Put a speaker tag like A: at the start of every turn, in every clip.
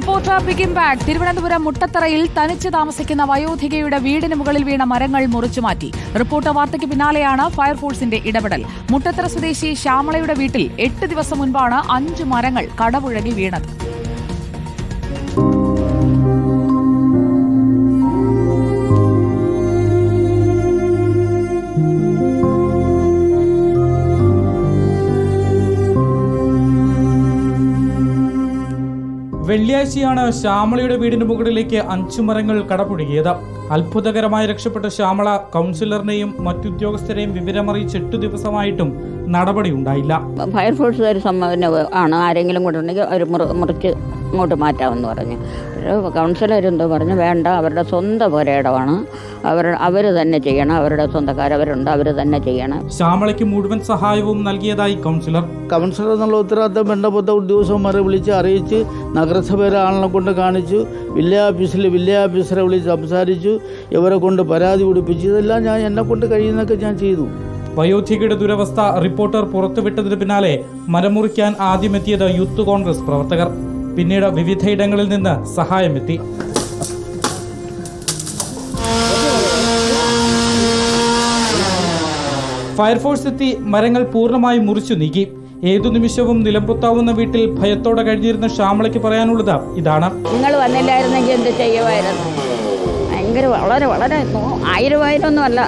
A: Reporter പിഗിം ബാഗ് തിരുവനന്തപുരം മുട്ടത്തറയിൽ തനിച്ച് താമസിക്കുന്ന വയോധികയുടെ വീടിന് മുകളിൽ വീണ മരങ്ങൾ മുറിച്ചുമാറ്റി റിപ്പോർട്ടർ വാർത്തയ്ക്ക് പിന്നാലെയാണ് ഫയർഫോഴ്സിന്റെ ഇടപെടൽ. മുട്ടത്തറ സ്വദേശി ശ്യാമളയുടെ വീട്ടിൽ എട്ട് ദിവസം മുൻപാണ് അഞ്ച് മരങ്ങൾ കടപുഴകി വീണത്.
B: വെള്ളിയാഴ്ചയാണ് ശ്യാമളയുടെ വീടിന് മുകളിലേക്ക് അഞ്ചു മരങ്ങൾ കടപുഴകിയത്. അത്ഭുതകരമായി രക്ഷപ്പെട്ട ശ്യാമള കൗൺസിലറിനെയും മറ്റുദ്യോഗസ്ഥരെയും വിവരമറിയിച്ച് എട്ടു ദിവസമായിട്ടും നടപടി ഉണ്ടായില്ല
C: ഫയർഫോഴ്സുകാർ ആണ്. ആരെങ്കിലും കൊണ്ടുണ്ടെങ്കിൽ അവർ മുറിച്ച് ഇങ്ങോട്ട് മാറ്റാമെന്ന് പറഞ്ഞു. കൗൺസിലർ എന്തോ പറഞ്ഞു വേണ്ട അവരുടെ സ്വന്തം പുരയിടമാണ് അവർ അവർ തന്നെ ചെയ്യണം. അവരുടെ സ്വന്തക്കാരവരുണ്ട് അവർ തന്നെ ചെയ്യണം.
B: ശ്യാമളയ്ക്ക് മുഴുവൻ സഹായവും നൽകിയതായി കൗൺസിലർ.
D: കൗൺസിലർ എന്നുള്ള ഉത്തരവാദിത്തം ബന്ധപ്പെട്ട ഉദ്യോഗസ്ഥന്മാരെ വിളിച്ച് അറിയിച്ച് നഗരസഭയിലെ ആളിനെ കൊണ്ട് കാണിച്ചു വില്ലേജ് ഓഫീസിൽ വില്ലേജ് ഓഫീസറെ വിളിച്ച് സംസാരിച്ചു ഇവരെ കൊണ്ട് പരാതി പിടിപ്പിച്ചു ഇതെല്ലാം ഞാൻ എന്നെ കൊണ്ട് കഴിയുന്നൊക്കെ ഞാൻ ചെയ്തു.
B: വയോധികയുടെ ദുരവസ്ഥ റിപ്പോർട്ടർ പുറത്തുവിട്ടതിന് പിന്നാലെ മരമുറിക്കാൻ ആദ്യമെത്തിയത് യൂത്ത് കോൺഗ്രസ് പ്രവർത്തകർ. പിന്നീട് വിവിധയിടങ്ങളിൽ നിന്ന് സഹായമെത്തി ഫയർഫോഴ്സ് എത്തി മരങ്ങൾ പൂർണമായും മുറിച്ചു നീക്കി. ഏതു നിമിഷവും നിലംപൊത്താവുന്ന വീട്ടിൽ ഭയത്തോടെ കഴിഞ്ഞിരുന്ന ശ്യാമളയ്ക്ക് പറയാനുള്ളത് ഇതാണ്.
C: നിങ്ങൾ വന്നില്ലായിരുന്നെങ്കിൽ എന്ത് ചെയ്യുമായിരുന്നു? ഭയങ്കര വളരെ വളരെ ആയിരം ആയിരം ഒന്നും ഒന്നുമല്ല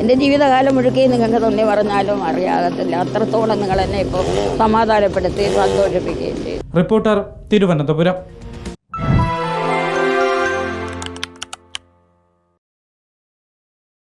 C: എന്റെ ജീവിതകാലം മുഴുക്കി നിങ്ങൾക്ക് നന്ദി പറഞ്ഞാലും അറിയാകത്തില്ല. അത്രത്തോളം നിങ്ങൾ എന്നെ ഇപ്പോൾ സമാധാനപ്പെടുത്തി സന്തോഷിപ്പിക്കുകയും ചെയ്തു.
B: റിപ്പോർട്ടർ തിരുവനന്തപുരം.